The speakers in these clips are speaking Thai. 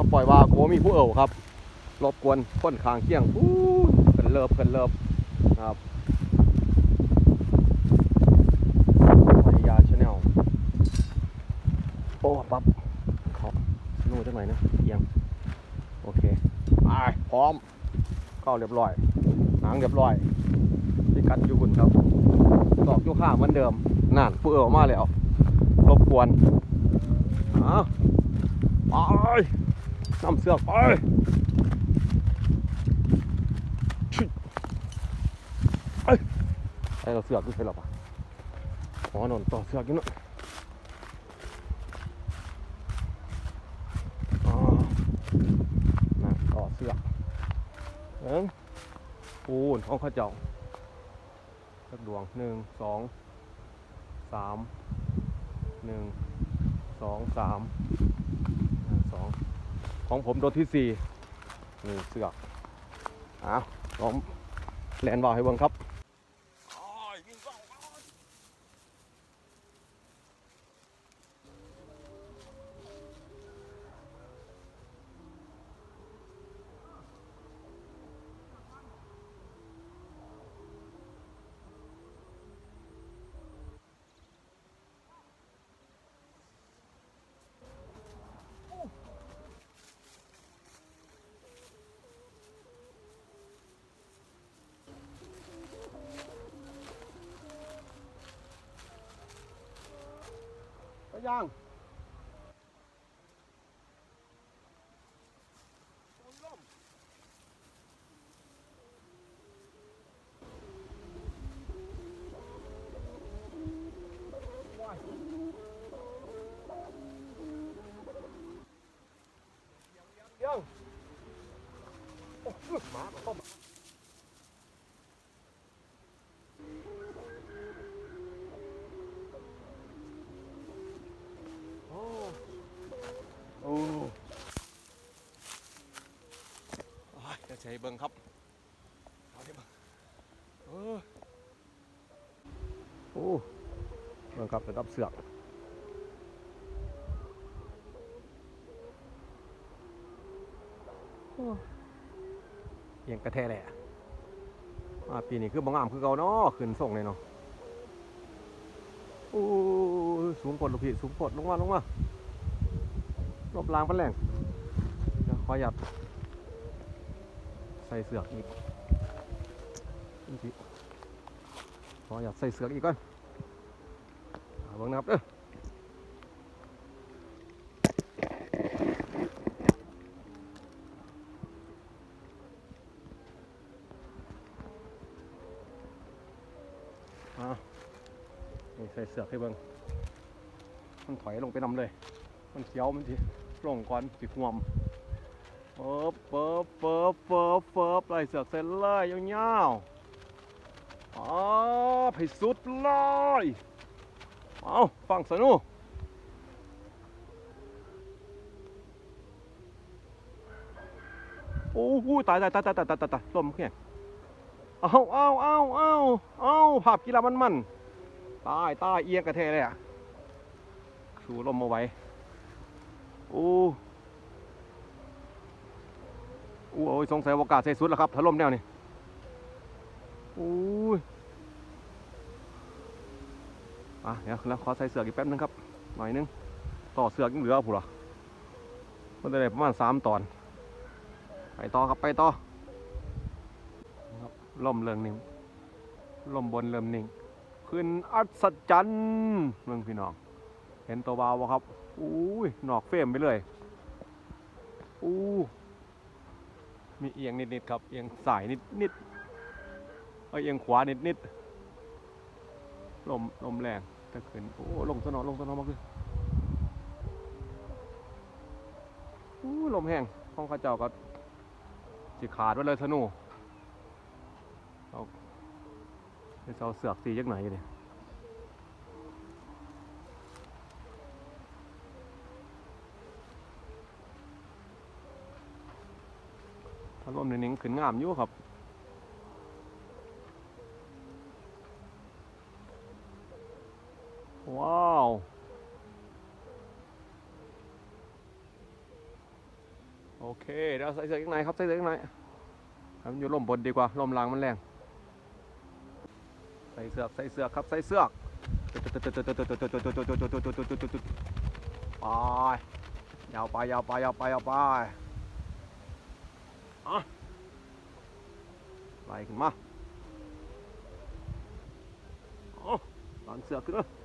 มาปล่อยว่าโกมีผู้เอ่วครับรบกวนคนข้างเคียงอู้เพิ่นเลิฟเพิ่นเลิฟครับมายาชาแนลโอ้ปั๊บเขานู่นจังไหนอยนะเอียงโอเคไปพร้อมเข้าเรียบร้อยหางเรียบร้อยพิกัดอยู่คุณครับตอกยู่ข้างเหมือนเดิมนั่นผู้เอ่วมาแล้วรบกวนอ้าวไป นำเสือกไปชิเอ้ยไอเราเสือกขึ้นไปหรอปะอ๋อนนต่อเสือกอยู่นู่นอ๋อนั่นต่อเสือกเอิงปูนของข้าเจ้าสักดวงหนึ่งสองสามหนึ่งสองสาม ของผมตัวที่สี่นี่เสือกอ้าวลองแลนวาวให้เบิ่งครับ Đấy Giang Giang Giang Má mà không mà ใช้เบิ้งครับเอาดิเบิ้งเออโอ้เบิ้งครับเป็นรับเสือกโอ้เอียงกระแทแหละมาปีนี้คือบางงามคือเก่าเนาะขึ้นส่งเลยเนาะโอ้สูงปดลูกพี่สูงปดลงมาลงมาลบลางพันแรงเดี๋ยวขอหยัด ใส่เสือกอีกอีกทีขอยัดใส่เสือกอีกก่อนเอาบิ่งนะครับเด้อเอาใส่เสือกให้เบิ่งมันถอยลงไปนำเลย มันเขียวมันสิลงก่อนสิห่วม บเปิบเปิบเปิบเปิบไล่เสือกเส้นเลยยาวๆอ๋อให้สุดเลยเอาฟังสนุโอ้โหตายตายตายตายตายตายตายตายลมแข็งเอาเอาเอาเอาเอาภาพกีฬามันมันตายตายเอียงกระเทเลยอะชูลมมาไว้โอ้ โอ้ยสงสัยโอกาสใส่สุดแล้วครับถล่มแนวนี่โอ้ยอะเดี๋ยวแล้วขอใส่เสือกอีกแป๊บนึงครับหน่อยนึงต่อเสือกยังเหลือผู้เหรอมันจะได้ประมาณสามตอน ไปต่อครับไปต่อครับลมเริ่มนิ่งล่มบนเริ่มนิ่งขึ้นอัศจรรย์เมืองพี่น้อง เห็นตัววาวบ่ครับอู้ยหนอกเฟรมไปเลยอู้ มีเอียงนิดๆครับ เอียงสายนิดๆเอเอียงขวานิดๆลมลมแรงจะขึ้นโอ้ลงสนอลงสนอมากเลยอู้ลมแห้งห้องข้าเจ้าก็สิขาดไว้เลยธนูเอาเอาเสือกสีจักไหนเนี่ย ถ้าร วมในนี้ขึ้นงามอยู่ครับว้าวโอเคเดี๋ยวใส่เสื้อข้างในครับใส่เสื้อข้างในให้มันอยู่ลมบนดีกว่าลมลางมันแรงใส่เสื้อกใส่เสื้อกครับใส่เสื้อกไปยาวไปยาวไปยาวไปยาวไป อะไล่ขึ้นมาอ๋อต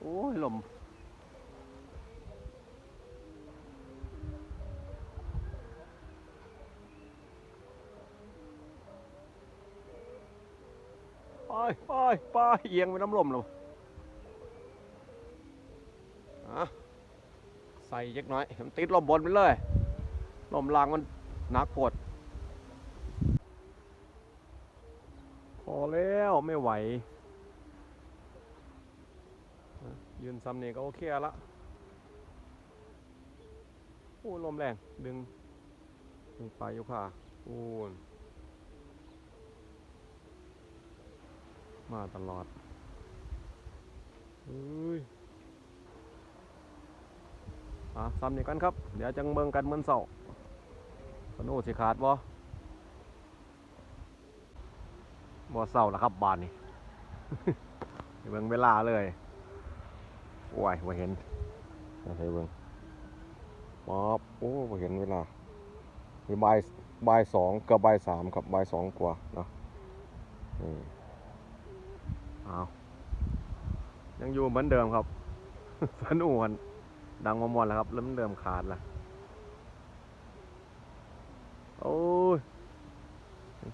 โอ้ยลมไปไปไปเอียงไปน้ำลมแล้วอะใส่เล็กน้อยให้มันติดลมบนไปเลย ลมล่างมันหนักปวดพอแล้วไม่ไหว ยืนซ้ำนี่ก็โอเคละโอ้ลมแรง ดึง ดึงไปยกขาโอ้มาตลอดเฮ้ยอะซ้ำนี่กันครับ เดี๋ยวจังเบิงกันเหมือนเสาสนุสิขาดบ่บ่เสาแล้วครับบานนี่เบิ่งเวลาเลย โอ้ยว่าเห็นนะใช่เบิ่งป๊อบโอ้ว่าเห็นเวลามีบ่ายบ่ายสองกับบ่ายสามครับใบสองกว่านะนี่เอายังอยู่เหมือนเดิมครับสนุวนดังมอมวนแล้วครับเริ่มเดิมขาดละโอ้ย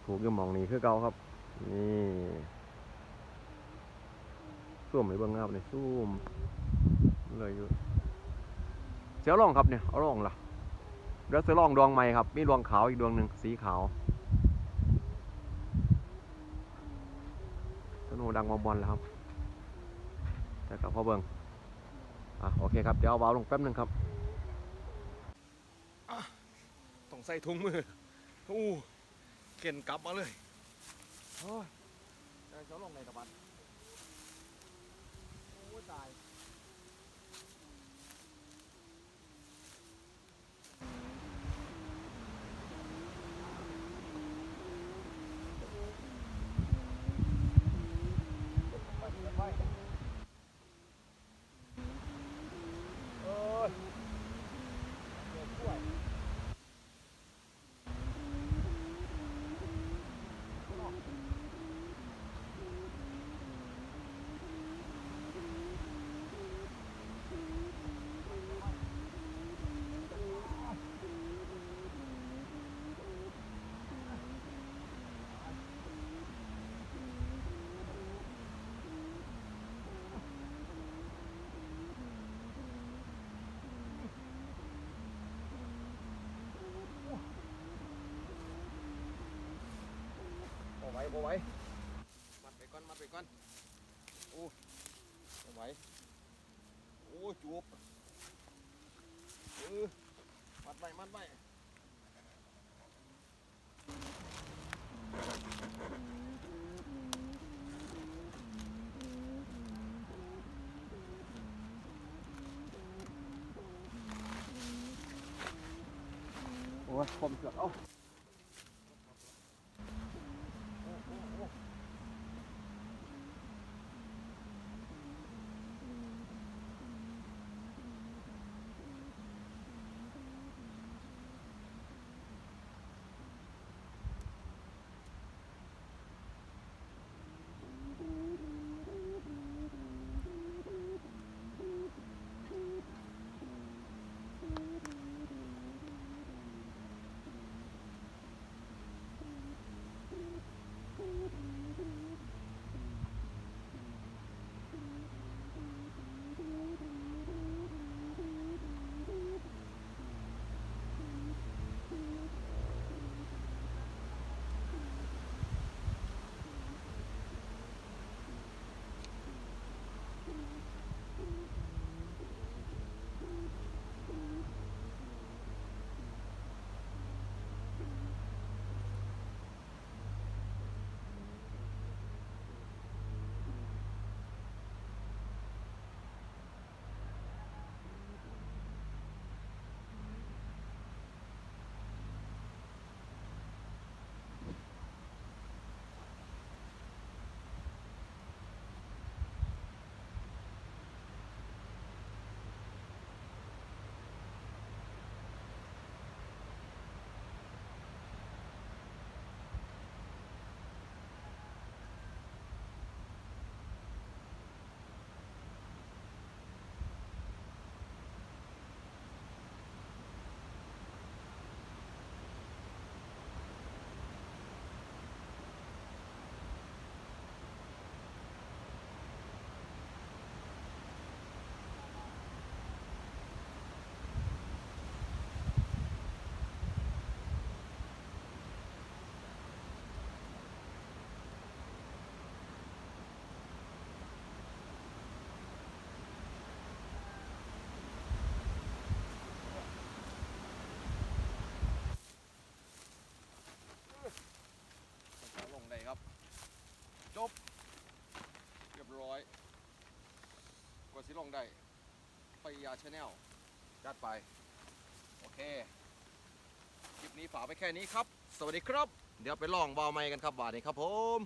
ถูกยังมองนี้คือเก่าครับ นี่ซูมให้เบิ่งครับนี่ซูม เลยอยู่เสียวลองครับเนี่ยเอาลองล่ะเดี๋ยวเสือลองดวงใหม่ครับ มีดวงขาวอีกดวงหนึ่งสีขาวสนุดังมาบอลแล้วครับแต่กับพ่อเบิงอะโอเคครับเดี๋ยวเอาเบาลงแป๊บหนึ่งครับต้องใส่ถุงมืออู้เข็นกลับมาเลยโอ้ยเสือลองในตะบันโอ้ตาย บ่ไหวบ่ไหวมัดไปก่อนมัดไปก่อนโอ้บ่ไหวโอ้จูบเออมัดไปมัดไปโอ้ยคมเสือกเอ้า องได้ปยาชาแนลจัดไป โอเค คลิปนี้ฝากไปแค่นี้ครับ สวัสดีครับ เดี๋ยวไปลองเบาไม้กันครับบาทนี้ครับผม